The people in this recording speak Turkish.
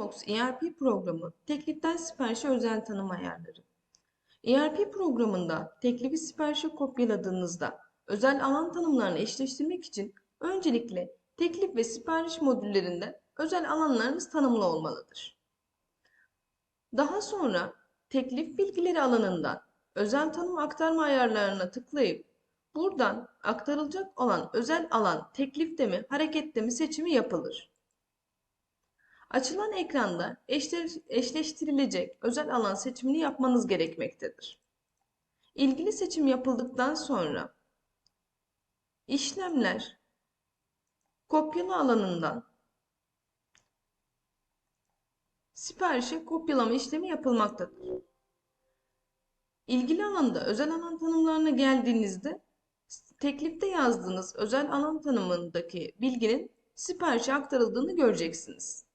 Promox ERP programı tekliften siparişe özel tanım ayarları. ERP programında teklifi siparişe kopyaladığınızda özel alan tanımlarını eşleştirmek için öncelikle teklif ve sipariş modüllerinde özel alanlarınız tanımlı olmalıdır. Daha sonra teklif bilgileri alanından özel tanım aktarma ayarlarına tıklayıp buradan aktarılacak olan özel alan teklifte mi harekette mi seçimi yapılır. Açılan ekranda eşleş- eşleştirilecek özel alan seçimini yapmanız gerekmektedir. İlgili seçim yapıldıktan sonra işlemler kopyala alanından siparişe kopyalama işlemi yapılmaktadır. İlgili alanda özel alan tanımlarına geldiğinizde teklifte yazdığınız özel alan tanımındaki bilginin siparişe aktarıldığını göreceksiniz.